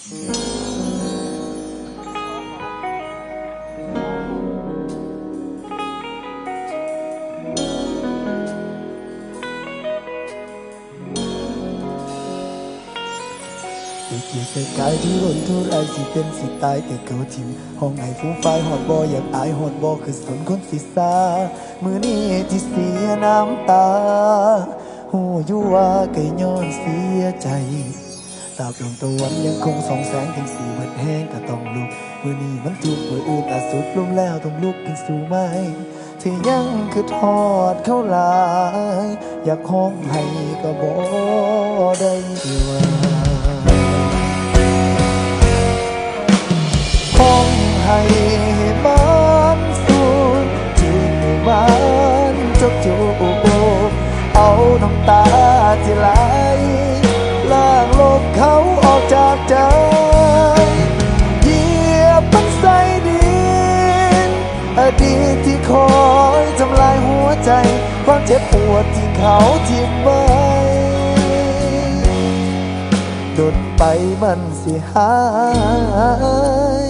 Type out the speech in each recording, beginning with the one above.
อีกกี่สกายที่ร่นทุรายสิเป็นสิตายแต่เก่าทิมห้องไหนฟูไฟหอดบออยากอายหอดบอคือสนคนสิสามือนี้ที่เสียน้ำตาหูอยู่ว่าก่ย้อนเสียใจ ตาบดวงตะวันยังคงส่องแสงถึงสีมันแห้งก็ต้องลุกมือนี้มันทุกมืออื่นอาจสุดลมแล้วต้องลุกขึ้นสู่ไหมที่ยังคือทอดเข้าลาย อยากห้องให้ก็บ่ได้ว่าห้องให้บ้านสูงที่บ้านจบจูบเอาน้ำตาที่ไหล อดีตที่คอยทำลายหัวใจความเจ็บปวดที่เขาทิ้งไว้จดนไปมันสิหาย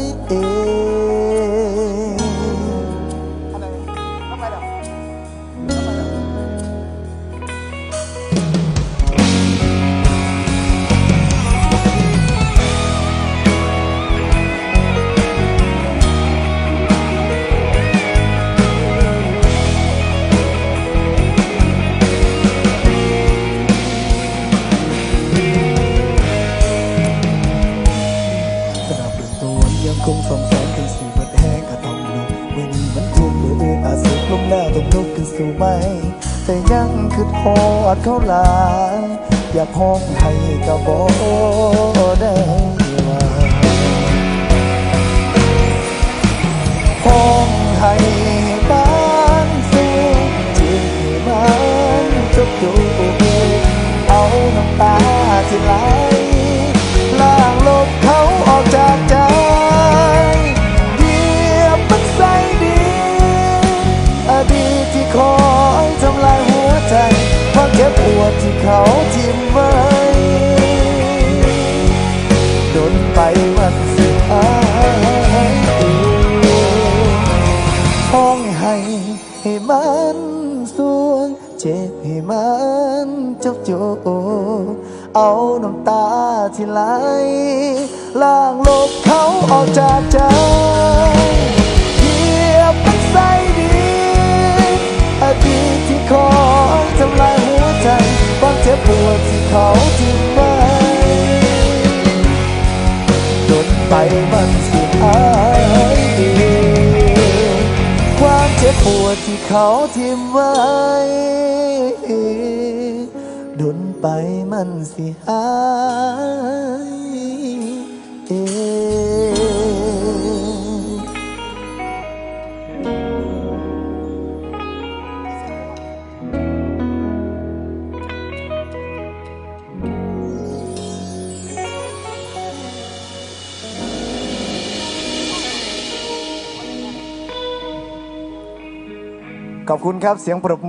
ไหม แต่ยังคือทอดเขาหลาย อยากห้องให้ก็บอกได้ เขาทิ้งไว้โดนไปมันสิหายห้องให้ให้มันสวง เจ็บให้มันจบจบเอาน้ำตาที่ไหลล้างลบเขาออกจากใจ ปวดที่เขาทิ้มไว้ดนไปมันสิหาย ขอบคุณครับเสียงปรบมือ